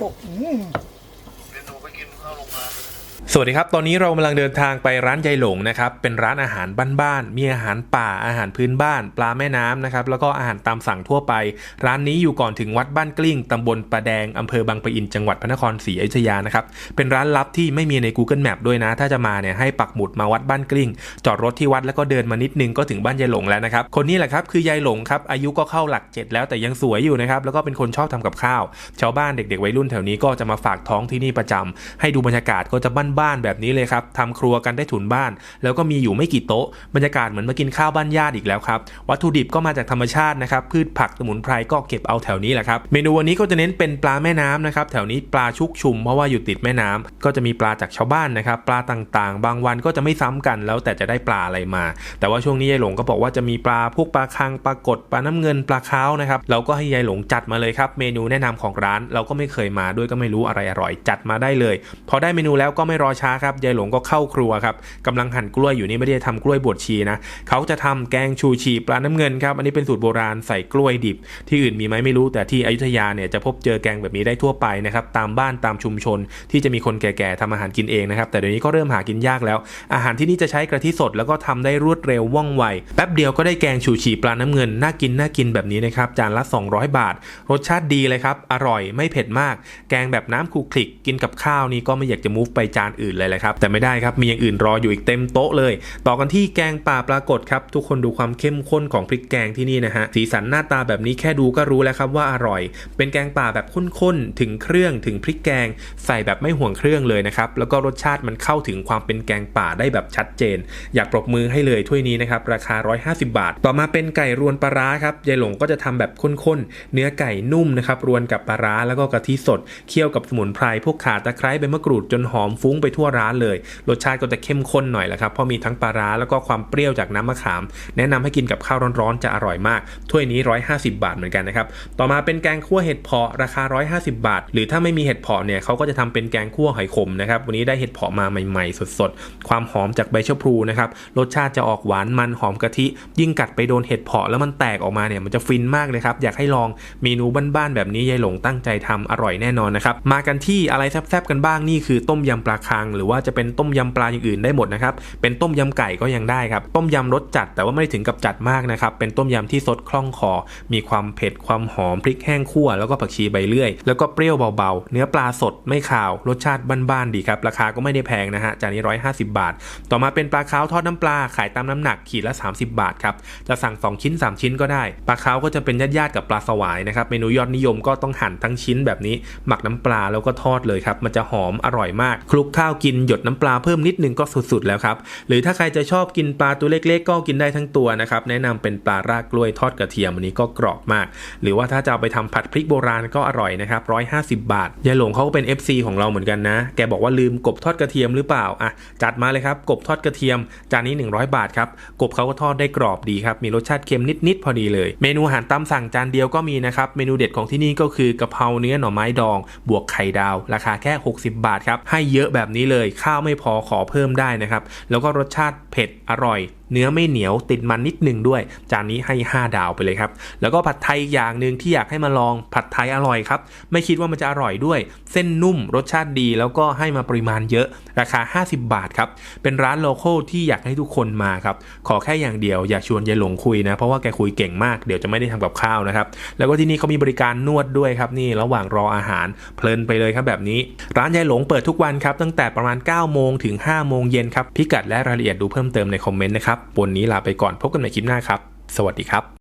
โอ้อืมเดี๋ยวหนูไปกินข้าวโรงงาน สวัสดีครับ ตอนนี้เรากำลังเดินทางไปร้านยายหลงนะครับ เป็นร้านอาหารบ้านๆ มีอาหารป่า อาหารพื้นบ้าน ปลาแม่น้ำนะครับ แล้วก็อาหารตามสั่งทั่วไป ร้านนี้อยู่ก่อนถึงวัดบ้านกลิ้ง ตำบลประแดง อำเภอบางปะอิน จังหวัดพระนครศรีอยุธยานะครับ เป็นร้านลับที่ไม่มีใน Google Map ด้วยนะ ถ้าจะมาเนี่ยให้ปักหมุดมาวัดบ้านกลิ้ง จอดรถที่วัดแล้วก็เดินมานิดนึงก็ถึงบ้านยายหลงแล้วนะครับ คนนี้แหละครับคือยายหลงครับ อายุก็เข้าหลักเจ็ดแล้วแต่ยังสวยอยู่นะครับ แล้วก็เป็นคนชอบทำกับข้าว ชาวบ้านเด็ก ๆ วัยรุ่นแถวนี้ก็จะมาฝากท้องที่นี่ประจำให้ดูบรรยากาศก็จะบ้านๆแบบนี้เลยครับทำครัวกันได้ถุนบ้าน แล้วก็มีอยู่ไม่กี่โต๊ะบรรยากาศเหมือนมากินข้าวบ้านญาติอีกแล้วครับวัตถุดิบก็มาจากธรรมชาตินะครับพืชผักสมุนไพรก็เก็บเอาแถวนี้แหละครับเมนูวันนี้ก็จะเน้นเป็นปลาแม่น้ำนะครับแถวนี้ปลาชุกชุมเพราะว่าอยู่ติดแม่น้ำก็จะมีปลาจากชาวบ้านนะครับปลาต่างๆ บางวันก็จะไม่ซ้ำกันแล้วแต่จะได้ปลาอะไรมา แต่ว่าช่วงนี้ยายหลงก็บอกว่าจะมีปลาพวกปลาคังปลากดปลาน้ำเงินปลาขาวนะครับเราก็ให้ยายหลงจัดมาเลยครับเมนูแนะนำของร้านเราก็ไม่เคยมาด้วยก็ไม่รู้อะไรอร่อยจัดมาได้เลย พอได้เมนูแล้วก็ไม่รอช้าครับยายหลงก็เข้าครัวครับกำลังหั่นกล้วยอยู่นี่ไม่ได้ทำกล้วยบวชชีนะเขาจะทำแกงชูชีปลาน้ำเงินครับอันนี้เป็นสูตรโบราณใส่กล้วยดิบ ที่อื่นมีไหมไม่รู้แต่ที่อยุธยาเนี่ยจะพบเจอแกงแบบนี้ได้ทั่วไปนะครับตามบ้านตามชุมชน ที่จะมีคนแก่ๆทำอาหารกินเองนะครับแต่เดี๋ยวนี้ก็เริ่มหากินยากแล้ว อาหารที่นี่จะใช้กะทิสดแล้วก็ทำได้รวดเร็วว่องไวแป๊บเดียวก็ได้แกงชูชีปลาน้ำเงินน่ากินน่ากินแบบนี้นะครับจานละ 200 บาท รสชาติดีเลยครับอร่อยไม่เผ็ดมาก แกงแบบน้ำคลุกคลิกกินกับข้าวนี่ก็ไม่อยากจะมูฟไปจานอื่นเลยแหละครับ แต่ไม่ได้ครับ มีอย่างอื่นรออยู่อีกเต็มโต๊ะเลย ต่อกันที่แกงป่าปรากฏครับ ทุกคนดูความเข้มข้นของพริกแกงที่นี่นะฮะ สีสันหน้าตาแบบนี้แค่ดูก็รู้แล้วครับว่าอร่อย เป็นแกงป่าแบบข้นๆ ถึงเครื่องถึงพริกแกง ใส่แบบไม่ห่วงเครื่องเลยนะครับ แล้วก็รสชาติมันเข้าถึงความเป็นแกงป่าได้แบบชัดเจน อยากปรบมือให้เลยถ้วยนี้นะครับ ราคา 150 บาท ต่อมาเป็นไก่รวนปลาร้าครับ ยายหลงก็จะทำแบบข้นๆ เนื้อไก่นุ่มนะครับ รวนกับปลาร้าแล้วก็กะทิสด เคี่ยวกับสมุนไพรพวกข่าตะไคร้ใบมะกรูดจนหอมฟุ้งไปทั่วร้านเลย รสชาติก็จะเข้มข้นหน่อยแหละครับเพราะมีทั้งปลาร้าแล้วก็ความเปรี้ยวจากน้ำมะขาม แนะนำให้กินกับข้าวร้อนๆจะอร่อยมาก ถ้วยนี้ 150 บาทเหมือนกันนะครับ ต่อมาเป็นแกงคั่วเห็ดเพาะราคา 150 บาท หรือถ้าไม่มีเห็ดเพาะเนี่ยเขาก็จะทำเป็นแกงคั่วหอยขมนะครับวันนี้ได้เห็ดเพาะมาใหม่ ๆ สดๆ ความหอมจากใบชะพลูนะครับรสชาติจะออกหวานมันหอมกะทิ ยิ่งกัดไปโดนเห็ดเพาะแล้วมันแตกออกมาเนี่ยมันจะฟินมากเลยครับอยากให้ลองเมนูบ้านๆแบบนี้ยายหลงตั้งใจทำอร่อยแน่นอนนะครับมากันที่อะไรแซ่บๆกันบ้างนี่คือต้มยำปลาคัง หรือว่าจะเป็นต้มยำปลาอย่างอื่นได้หมดนะครับ เป็นต้มยำไก่ก็ยังได้ครับ ต้มยำรสจัดแต่ว่าไม่ได้ถึงกับจัดมากนะครับ เป็นต้มยำที่สดคล่องคอ มีความเผ็ดความหอมพริกแห้งคั่วแล้วก็ผักชีใบเลื่อย แล้วก็เปรี้ยวเบาๆ เนื้อปลาสดไม่ขาว รสชาติบ้านๆดีครับ ราคาก็ไม่ได้แพงนะฮะ จานนี้ 150 บาท ต่อมาเป็นปลาคาวทอดน้ำปลา ขายตามน้ำหนักขีดละ 30 บาทครับ จะสั่ง 2 ชิ้น 3 ชิ้นก็ได้ ปลาคาวก็จะเป็นญาติๆกับปลาสวายนะครับ เมนูยอดนิยมก็ต้องหั่นทั้งชิ้นแบบนี้ หมักน้ำปลาแล้วก็ทอดเลยครับ มันจะหอมอร่อยมาก คลุกข้าวกินหยดน้ำปลาเพิ่มนิดนึงก็สุดๆ แล้วครับ หรือถ้าใครจะชอบกินปลาตัวเล็กๆ ก็กินได้ทั้งตัวนะครับ แนะนำเป็นปลารากกล้วยทอดกระเทียมอันนี้ก็กรอบมาก หรือว่าถ้าจะเอาไปทำผัดพริกโบราณก็อร่อยนะครับ150บาทยายหลงเขาก็เป็น FC ของเราเหมือนกันนะ แกบอกว่าลืมกบทอดกระเทียมหรือเปล่าอะจัดมาเลยครับกบทอดกระเทียมจานนี้ 100 บาทครับกบเขาก็ทอดได้กรอบดีครับมีรสชาติเค็มนิดๆพอดีเลย เมนูอาหารตามสั่งจานเดียวก็มีนะครับเมนูเด็ดของที่นี่ก็คือกะเพราเนื้อหน่อไม้ดอง บวกไข่ดาว ราคาแค่ 60 บาทครับให้เยอะแบบแบบนี้เลย ข้าวไม่พอขอเพิ่มได้นะครับ แล้วก็รสชาติเผ็ดอร่อย เนื้อไม่เหนียวติดมันนิดหนึ่งด้วย จานนี้ให้ 5 ดาวไปเลยครับ แล้วก็ผัดไทยอีกอย่างหนึ่งที่อยากให้มาลองผัดไทยอร่อยครับ ไม่คิดว่ามันจะอร่อยด้วย เส้นนุ่มรสชาติดี แล้วก็ให้มาปริมาณเยอะราคา 50 บาทครับ เป็นร้านโลโก้ที่อยากให้ทุกคนมาครับ ขอแค่อย่างเดียวอยากชวนยายหลงคุยนะ เพราะว่าแกคุยเก่งมากเดี๋ยวจะไม่ได้ทำกับข้าวนะครับ แล้วก็ที่นี่เขามีบริการนวดด้วยครับนี่ระหว่างรออาหารเพลินไปเลยครับแบบนี้ ร้านยายหลงเปิดทุกวันครับตั้งแต่ประมาณ9โมงถึง5โมงเย็นครับพิกัดและรายละเอียดดูเพิ่มเติมในคอมเมนต์นะครับวันนี้ลาไปก่อนพบกันใหม่คลิปหน้าครับ สวัสดีครับ